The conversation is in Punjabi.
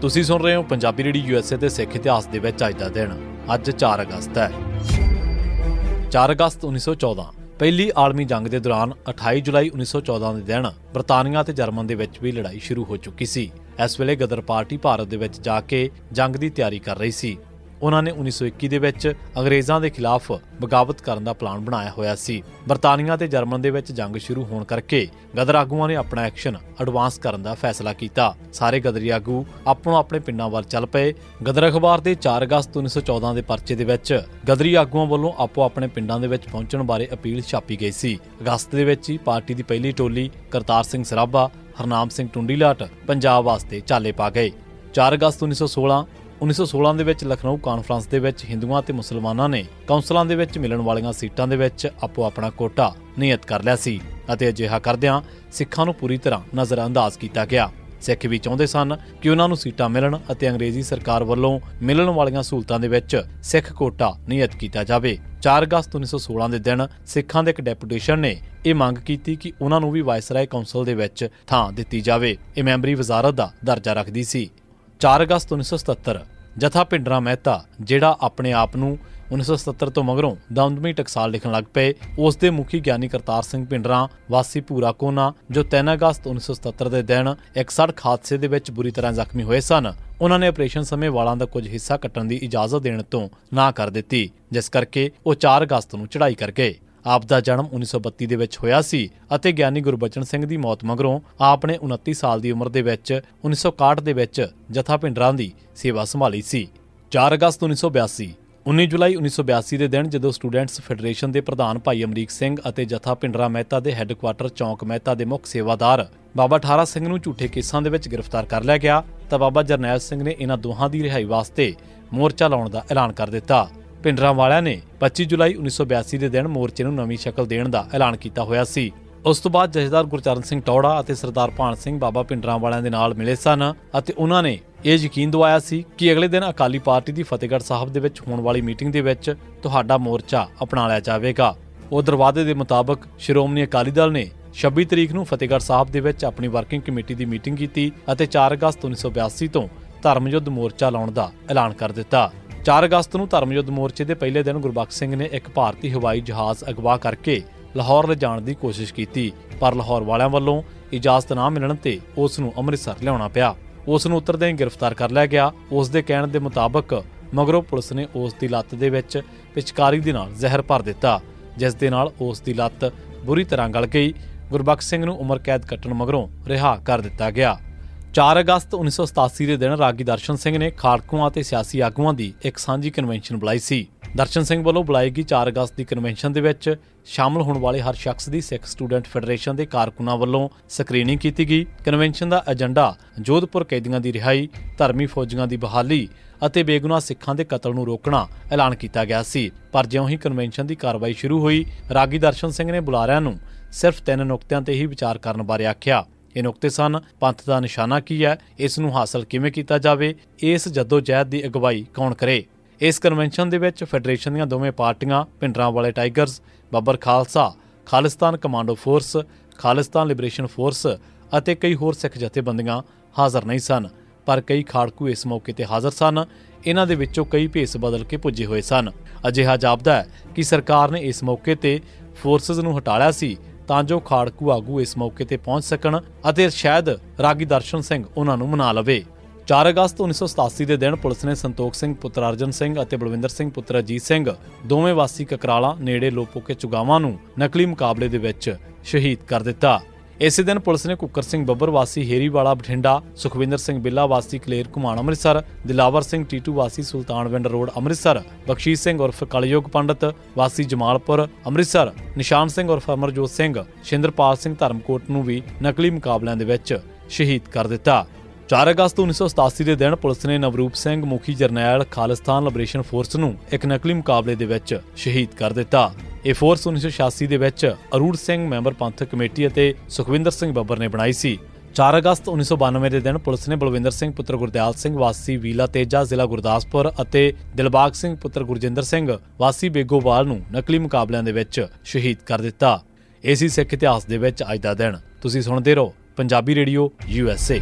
ਤੁਸੀਂ ਸੁਣ ਰਹੇ ਹੋ ਪੰਜਾਬੀ ਰੇਡੀਓ ਯੂਐਸਏ ਤੇ ਸਿੱਖ ਇਤਿਹਾਸ ਦੇ ਵਿੱਚ ਅੱਜ ਦਾ ਦਿਨ। ਅੱਜ 4 ਅਗਸਤ ਹੈ। 4 ਅਗਸਤ 1914 ਪਹਿਲੀ ਆਲਮੀ ਜੰਗ ਦੇ ਦੌਰਾਨ 28 ਜੁਲਾਈ 1914 ਦੇ ਦਿਨ ਬਰਤਾਨੀਆ ਤੇ ਜਰਮਨ ਦੇ ਵਿੱਚ ਵੀ ਲੜਾਈ ਸ਼ੁਰੂ ਹੋ ਚੁੱਕੀ ਸੀ। ਇਸ ਵੇਲੇ ਗਦਰ ਪਾਰਟੀ ਭਾਰਤ ਦੇ ਵਿੱਚ ਜਾ ਕੇ ਜੰਗ ਦੀ ਤਿਆਰੀ ਕਰ ਰਹੀ ਸੀ। ਉਹਨਾਂ ਨੇ 1921 ਦੇ ਵਿੱਚ ਅੰਗਰੇਜ਼ਾਂ ਦੇ ਖਿਲਾਫ ਬਗਾਵਤ ਕਰਨ ਦਾ ਪਲਾਨ ਬਣਾਇਆ ਹੋਇਆ ਸੀ। ਬਰਤਾਨੀਆ ਤੇ ਜਰਮਨ ਦੇ ਵਿੱਚ ਜੰਗ ਸ਼ੁਰੂ ਹੋਣ ਕਰਕੇ ਗਦਰ ਆਗੂਆਂ ਨੇ ਆਪਣਾ ਐਕਸ਼ਨ ਐਡਵਾਂਸ ਕਰਨ ਦਾ ਫੈਸਲਾ ਕੀਤਾ। ਸਾਰੇ ਗਦਰੀ ਆਗੂ ਆਪਣੋ ਆਪਣੇ ਪਿੰਡਾਂ ਵੱਲ ਚੱਲ ਪਏ। ਗਦਰ ਅਖਬਾਰ ਦੇ 4 ਅਗਸਤ 1914 ਦੇ ਪਰਚੇ ਦੇ ਵਿੱਚ ਗਦਰੀ ਆਗੂਆਂ ਵੱਲੋਂ ਆਪੋ ਆਪਣੇ ਪਿੰਡਾਂ ਦੇ ਵਿੱਚ ਪਹੁੰਚਣ ਬਾਰੇ ਅਪੀਲ ਛਾਪੀ ਗਈ ਸੀ। ਅਗਸਤ ਦੇ ਵਿੱਚ ਹੀ ਪਾਰਟੀ ਦੀ ਪਹਿਲੀ ਟੋਲੀ ਕਰਤਾਰ ਸਿੰਘ ਸਰਾਭਾ, ਹਰਨਾਮ ਸਿੰਘ ਟੁੰਡੀਲਾਟ ਪੰਜਾਬ ਵਾਸਤੇ ਚਾਲੇ ਪਾ ਗਏ। 4 ਅਗਸਤ 1916 1916 ਦੇ ਵਿੱਚ ਲਖਨਊ ਕਾਨਫਰੰਸ ਦੇ ਵਿੱਚ ਹਿੰਦੂਆਂ ਤੇ ਮੁਸਲਮਾਨਾਂ ਨੇ ਕੌਂਸਲਾਂ ਦੇ ਵਿੱਚ ਮਿਲਣ ਵਾਲੀਆਂ ਸੀਟਾਂ ਦੇ ਵਿੱਚ ਆਪੋ ਆਪਣਾ ਕੋਟਾ ਨਿਯਤ ਕਰ ਲਿਆ ਸੀ ਅਤੇ ਅਜਿਹਾ ਕਰਦਿਆਂ ਸਿੱਖਾਂ ਨੂੰ ਪੂਰੀ ਤਰ੍ਹਾਂ ਨਜ਼ਰਅੰਦਾਜ਼ ਕੀਤਾ ਗਿਆ। ਸਿੱਖ ਵੀ ਚਾਹੁੰਦੇ ਸਨ ਕਿ ਉਹਨਾਂ ਨੂੰ ਸੀਟਾਂ ਮਿਲਣ ਅਤੇ ਅੰਗਰੇਜ਼ੀ ਸਰਕਾਰ ਵੱਲੋਂ ਮਿਲਣ ਵਾਲੀਆਂ ਸਹੂਲਤਾਂ ਦੇ ਵਿੱਚ ਸਿੱਖ ਕੋਟਾ ਨਿਯਤ ਕੀਤਾ ਜਾਵੇ। 4 ਅਗਸਤ 1916 ਦੇ ਦਿਨ ਸਿੱਖਾਂ ਦੇ ਇੱਕ ਡੈਪੂਟੇਸ਼ਨ ਨੇ ਇਹ ਮੰਗ ਕੀਤੀ ਕਿ ਉਹਨਾਂ ਨੂੰ ਵੀ ਵਾਇਸਰਾਏ ਕੌਂਸਲ ਦੇ ਵਿੱਚ ਥਾਂ ਦਿੱਤੀ ਜਾਵੇ। ਇਹ ਮੈਂਬਰੀ ਵਜ਼ਾਰਤ ਦਾ ਦਰਜਾ ਰੱਖਦੀ ਸੀ। 4 ਅਗਸਤ 1977 ਜਥਾ ਪਿੰਡਰਾ ਮਹਿਤਾ, ਜਿਹੜਾ ਆਪਣੇ ਆਪ ਨੂੰ 1977 ਤੋਂ ਮਗਰੋਂ ਦਮਦਮੀ ਟਕਸਾਲ ਲਿਖਣ ਲੱਗ ਪਏ, ਉਸ ਦੇ ਮੁਖੀ ਗਿਆਨੀ ਕਰਤਾਰ ਸਿੰਘ ਪਿੰਡਰਾ ਵਾਸੀ ਪੂਰਾ ਕੋਨਾ, ਜੋ 3 ਅਗਸਤ 1977 ਦੇ ਦਿਨ ਇੱਕ ਸੜਕ ਹਾਦਸੇ ਦੇ ਵਿੱਚ ਬੁਰੀ ਤਰ੍ਹਾਂ ਜ਼ਖਮੀ ਹੋਏ ਸਨ, ਉਹਨਾਂ ਨੇ ਆਪਰੇਸ਼ਨ ਸਮੇਂ ਵਾਲਾਂ ਦਾ ਕੁਝ ਹਿੱਸਾ ਕੱਟਣ ਦੀ ਇਜਾਜ਼ਤ ਦੇਣ ਤੋਂ ਨਾ ਕਰ ਦਿੱਤੀ, ਜਿਸ ਕਰਕੇ ਉਹ 4 ਅਗਸਤ ਨੂੰ ਚੜ੍ਹਾਈ ਕਰ ਗਏ। ਆਪ ਦਾ ਜਨਮ 1932 ਦੇ ਵਿੱਚ ਹੋਇਆ ਸੀ ਅਤੇ ਗਿਆਨੀ ਗੁਰਬਚਨ ਸਿੰਘ ਦੀ ਮੌਤ ਮਗਰੋਂ ਆਪ ਨੇ 29 ਸਾਲ ਦੀ ਉਮਰ ਦੇ ਵਿੱਚ 1961 ਦੇ ਵਿੱਚ ਜਥਾ ਪਿੰਡਰਾਂ ਦੀ ਸੇਵਾ ਸੰਭਾਲੀ ਸੀ। 4 ਅਗਸਤ 1982 19 ਜੁਲਾਈ 1982 ਦੇ ਦਿਨ ਜਦੋਂ ਸਟੂਡੈਂਟਸ ਫੈਡਰੇਸ਼ਨ ਦੇ ਪ੍ਰਧਾਨ ਭਾਈ ਅਮਰੀਕ ਸਿੰਘ ਅਤੇ ਜਥਾ ਪਿੰਡਰਾ ਮਹਿਤਾ ਦੇ ਹੈੱਡਕੁਆਟਰ ਚੌਂਕ ਮਹਿਤਾ ਦੇ ਮੁੱਖ ਸੇਵਾਦਾਰ ਬਾਬਾ ਠਾਰਾ ਸਿੰਘ ਨੂੰ ਝੂਠੇ ਕੇਸਾਂ ਦੇ ਵਿੱਚ ਗ੍ਰਿਫਤਾਰ ਕਰ ਲਿਆ ਗਿਆ ਤਾਂ ਬਾਬਾ ਜਰਨੈਲ ਸਿੰਘ ਨੇ ਇਹਨਾਂ ਦੋਹਾਂ ਦੀ ਰਿਹਾਈ ਵਾਸਤੇ ਮੋਰਚਾ ਲਾਉਣ ਦਾ ਐਲਾਨ ਕਰ ਦਿੱਤਾ। ਪਿੰਡਰਾਂ ਵਾਲਿਆਂ ਨੇ 25 ਜੁਲਾਈ 1982 ਦੇ ਦਿਨ ਮੋਰਚੇ ਨੂੰ ਨਵੀਂ ਸ਼ਕਲ ਦੇਣ ਦਾ ਐਲਾਨ ਕੀਤਾ ਹੋਇਆ ਸੀ। ਉਸ ਤੋਂ ਬਾਅਦ ਜਥੇਦਾਰ ਗੁਰਚਰਨ ਸਿੰਘ ਟੌੜਾ ਅਤੇ ਸਰਦਾਰ ਭਾਨ ਸਿੰਘ ਬਾਬਾ ਪਿੰਡਰਾਂ ਵਾਲਿਆਂ ਦੇ ਨਾਲ ਮਿਲੇ ਸਨ ਅਤੇ ਉਹਨਾਂ ਨੇ ਇਹ ਯਕੀਨ ਦਿਵਾਇਆ ਸੀ ਕਿ ਅਗਲੇ ਦਿਨ ਅਕਾਲੀ ਪਾਰਟੀ ਦੀ ਫਤਿਹਗੜ੍ਹ ਸਾਹਿਬ ਦੇ ਵਿੱਚ ਹੋਣ ਵਾਲੀ ਮੀਟਿੰਗ ਦੇ ਵਿੱਚ ਤੁਹਾਡਾ ਮੋਰਚਾ ਅਪਣਾ ਲਿਆ ਜਾਵੇਗਾ। ਉਧਰ ਵਾਅਦੇ ਦੇ ਮੁਤਾਬਕ ਸ਼੍ਰੋਮਣੀ ਅਕਾਲੀ ਦਲ ਨੇ 26 ਤਰੀਕ ਨੂੰ ਫਤਿਹਗੜ੍ਹ ਸਾਹਿਬ ਦੇ ਵਿੱਚ ਆਪਣੀ ਵਰਕਿੰਗ ਕਮੇਟੀ ਦੀ ਮੀਟਿੰਗ ਕੀਤੀ ਅਤੇ 4 ਅਗਸਤ 1982 ਤੋਂ ਧਰਮ ਯੁੱਧ ਮੋਰਚਾ ਲਾਉਣ ਦਾ ਐਲਾਨ ਕਰ ਦਿੱਤਾ। 4 ਅਗਸਤ ਨੂੰ ਧਰਮ ਯੁੱਧ ਮੋਰਚੇ ਦੇ ਪਹਿਲੇ ਦਿਨ ਗੁਰਬਖਸ਼ ਸਿੰਘ ਨੇ ਇੱਕ ਭਾਰਤੀ ਹਵਾਈ ਜਹਾਜ਼ ਅਗਵਾ ਕਰਕੇ ਲਾਹੌਰ ਲਿਜਾਣ ਦੀ ਕੋਸ਼ਿਸ਼ ਕੀਤੀ, ਪਰ ਲਾਹੌਰ ਵਾਲਿਆਂ ਵੱਲੋਂ ਇਜਾਜ਼ਤ ਨਾ ਮਿਲਣ ਤੇ ਉਸ ਨੂੰ ਅੰਮ੍ਰਿਤਸਰ ਲਿਆਉਣਾ ਪਿਆ। ਉਸ ਨੂੰ ਉਤਰਦੇ ਹੀ ਗ੍ਰਿਫਤਾਰ ਕਰ ਲਿਆ ਗਿਆ। ਉਸ ਦੇ ਕਹਿਣ ਦੇ ਮੁਤਾਬਕ ਮਗਰੋਂ ਪੁਲਿਸ ਨੇ ਉਸ ਦੀ ਲੱਤ ਦੇ ਵਿੱਚ ਪਿਚਕਾਰੀ ਦੇ ਨਾਲ ਜ਼ਹਿਰ ਭਰ ਦਿੱਤਾ, ਜਿਸ ਦੇ ਨਾਲ ਉਸ ਦੀ ਲੱਤ ਬੁਰੀ ਤਰ੍ਹਾਂ ਗਲ ਗਈ। ਗੁਰਬਖਸ਼ ਸਿੰਘ ਨੂੰ ਉਮਰ ਕੈਦ ਕੱਟਣ ਮਗਰੋਂ ਰਿਹਾ ਕਰ ਦਿੱਤਾ ਗਿਆ। 4 ਅਗਸਤ 1987 ਦੇ ਦਿਨ ਰਾਗੀ ਦਰਸ਼ਨ ਸਿੰਘ ਨੇ ਖਾੜਕੂਆਂ ਅਤੇ ਸਿਆਸੀ ਆਗੂਆਂ ਦੀ ਇੱਕ ਸਾਂਝੀ ਕਨਵੈਨਸ਼ਨ ਬੁਲਾਈ ਸੀ। ਦਰਸ਼ਨ ਸਿੰਘ ਵੱਲੋਂ ਬੁਲਾਈ ਗਈ 4 ਅਗਸਤ ਦੀ ਕਨਵੈਨਸ਼ਨ ਦੇ ਵਿੱਚ ਸ਼ਾਮਲ ਹੋਣ ਵਾਲੇ ਹਰ ਸ਼ਖਸ ਦੀ ਸਿੱਖ ਸਟੂਡੈਂਟ ਫੈਡਰੇਸ਼ਨ ਦੇ ਕਾਰਕੁਨਾਂ ਵੱਲੋਂ ਸਕਰੀਨਿੰਗ ਕੀਤੀ ਗਈ। ਕਨਵੈਨਸ਼ਨ ਦਾ ਏਜੰਡਾ ਜੋਧਪੁਰ ਕੈਦੀਆਂ ਦੀ ਰਿਹਾਈ, ਧਰਮੀ ਫੌਜੀਆਂ ਦੀ ਬਹਾਲੀ ਅਤੇ ਬੇਗੁਨਾਹ ਸਿੱਖਾਂ ਦੇ ਕਤਲ ਨੂੰ ਰੋਕਣਾ ਐਲਾਨ ਕੀਤਾ ਗਿਆ ਸੀ। ਪਰ ਜਿਉਂ ਹੀ ਕਨਵੈਨਸ਼ਨ ਦੀ ਕਾਰਵਾਈ ਸ਼ੁਰੂ ਹੋਈ, ਰਾਗੀ ਦਰਸ਼ਨ ਸਿੰਘ ਨੇ ਬੁਲਾਰਿਆਂ ਨੂੰ ਸਿਰਫ ਤਿੰਨ ਨੁਕਤਿਆਂ ਤੇ ਹੀ ਵਿਚਾਰ ਕਰਨ ਬਾਰੇ ਆਖਿਆ। ਇਹ ਨੁਕਤੇ ਸਨ। ਪੰਥ ਦਾ ਨਿਸ਼ਾਨਾ ਕੀ ਹੈ? ਇਸ ਨੂੰ ਹਾਸਲ ਕਿਵੇਂ ਕੀਤਾ ਜਾਵੇ? ਇਸ ਜਦੋਜਹਿਦ ਦੀ ਅਗਵਾਈ ਕੌਣ ਕਰੇ? ਇਸ ਕਨਵੈਨਸ਼ਨ ਦੇ ਵਿੱਚ ਫੈਡਰੇਸ਼ਨ ਦੀਆਂ ਦੋਵੇਂ ਪਾਰਟੀਆਂ ਪਿੰਡਰਾਂ ਵਾਲੇ tigers Babbar Khalsa, Khalistan commando force Khalistan liberation force ਅਤੇ ਕਈ ਹੋਰ ਸਿੱਖ ਜਥੇਬੰਦੀਆਂ ਹਾਜ਼ਰ ਨਹੀਂ ਸਨ। ਪਰ ਕਈ ਖਾੜਕੂ ਇਸ ਮੌਕੇ ਤੇ ਹਾਜ਼ਰ ਸਨ। ਇਹਨਾਂ ਦੇ ਵਿੱਚੋਂ ਕਈ ਭੇਸ ਬਦਲ ਕੇ ਪੁੱਜੇ ਹੋਏ ਸਨ। ਅਜਿਹਾ ਜਾਪਦਾ ਹੈ ਕਿ ਸਰਕਾਰ ਨੇ ਇਸ ਮੌਕੇ ਤੇ ਫੋਰਸਸ ਨੂੰ ਹਟਾਲਿਆ ਸੀ। ਤਾਂ ਜੋ ਖਾੜਕੂ ਆਗੂ ਇਸ ਮੌਕੇ ਤੇ ਪਹੁੰਚ ਸਕਣ ਅਤੇ ਸ਼ਾਇਦ ਰਾਗੀ ਦਰਸ਼ਨ ਸਿੰਘ ਉਹਨਾਂ ਨੂੰ ਮਨਾ ਲਵੇ। 4 ਅਗਸਤ 1987 ਦੇ ਦਿਨ ਪੁਲਿਸ ਨੇ ਸੰਤੋਖ ਸਿੰਘ, ਪੁੱਤਰ ਅਰਜਨ ਸਿੰਘ ਅਤੇ ਬਲਵਿੰਦਰ ਸਿੰਘ, ਪੁੱਤਰ ਅਜੀਤ ਸਿੰਘ, ਦੋਵੇਂ ਵਾਸੀ ਕਕਰਾਲਾ ਨੇੜੇ ਲੋਪੋਕੇ ਚੁਗਾਵਾਂ ਨੂੰ ਨਕਲੀ ਮੁਕਾਬਲੇ ਦੇ ਵਿੱਚ ਸ਼ਹੀਦ ਕਰ ਦਿੱਤਾ। ਇਸੇ ਦਿਨ ਪੁਲਿਸ ਨੇ ਕੁੱਕਰ ਸਿੰਘ ਬੱਬਰ ਵਾਸੀ ਹੇਰੀਵਾਲਾ ਬਠਿੰਡਾ, ਸੁਖਵਿੰਦਰ ਸਿੰਘ ਬਿੱਲਾ ਵਾਸੀ ਕਲੇਰ ਘੁਮਾਣ ਅੰਮ੍ਰਿਤਸਰ, ਦਿਲਾਵਰ ਸਿੰਘ ਟੀਟੂ ਵਾਸੀ ਸੁਲਤਾਨਵਿੰਡ ਰੋਡ ਅੰਮ੍ਰਿਤਸਰ, ਬਖਸ਼ੀਸ਼ ਸਿੰਘ ਉਰਫ ਕਲਯੋਗ ਪੰਡਤ ਵਾਸੀ ਜਮਾਲਪੁਰ ਅੰਮ੍ਰਿਤਸਰ, ਨਿਸ਼ਾਨ ਸਿੰਘ ਉਰਫ ਅਮਰਜੋਤ ਸਿੰਘ, ਸ਼ਿੰਦਰਪਾਲ ਸਿੰਘ ਧਰਮਕੋਟ ਨੂੰ ਵੀ ਨਕਲੀ ਮੁਕਾਬਲਿਆਂ ਦੇ ਵਿੱਚ ਸ਼ਹੀਦ ਕਰ ਦਿੱਤਾ। 4 ਅਗਸਤ 1987 ਦੇ ਦਿਨ ਪੁਲਿਸ ਨੇ ਨਵਰੂਪ ਸਿੰਘ ਮੁਖੀ ਜਰਨੈਲ ਖਾਲਿਸਤਾਨ ਲਿਬਰੇਸ਼ਨ ਫੋਰਸ ਨੂੰ ਇੱਕ ਨਕਲੀ ਮੁਕਾਬਲੇ ਦੇ ਵਿੱਚ ਸ਼ਹੀਦ ਕਰ ਦਿੱਤਾ। ਇਹ ਫੋਰਸ 1986 ਦੇ ਵਿੱਚ ਅਰੂੜ ਸਿੰਘ ਮੈਂਬਰ ਪੰਥਕ ਕਮੇਟੀ ਅਤੇ ਸੁਖਵਿੰਦਰ ਸਿੰਘ ਬੱਬਰ ਨੇ ਬਣਾਈ ਸੀ। 4 ਅਗਸਤ 1992 ਦੇ ਦਿਨ ਪੁਲਿਸ ਨੇ ਬਲਵਿੰਦਰ ਸਿੰਘ ਪੁੱਤਰ ਗੁਰਦਿਆਲ ਸਿੰਘ, ਵਾਸੀ ਵੀਲਾ ਤੇਜਾ, ਜ਼ਿਲ੍ਹਾ ਗੁਰਦਾਸਪੁਰ ਅਤੇ ਦਿਲਬਾਗ ਸਿੰਘ ਪੁੱਤਰ ਗੁਰਜਿੰਦਰ ਸਿੰਘ, ਵਾਸੀ ਬੇਗੋਵਾਲ ਨੂੰ ਨਕਲੀ ਮੁਕਾਬਲਿਆਂ ਦੇ ਵਿੱਚ ਸ਼ਹੀਦ ਕਰ ਦਿੱਤਾ। ਇਸੇ ਸਿੱਖ ਇਤਿਹਾਸ ਦੇ ਵਿੱਚ ਅੱਜ ਦਾ ਦਿਨ। ਤੁਸੀਂ ਸੁਣਦੇ ਰਹੋ Punjabi radio, U S A.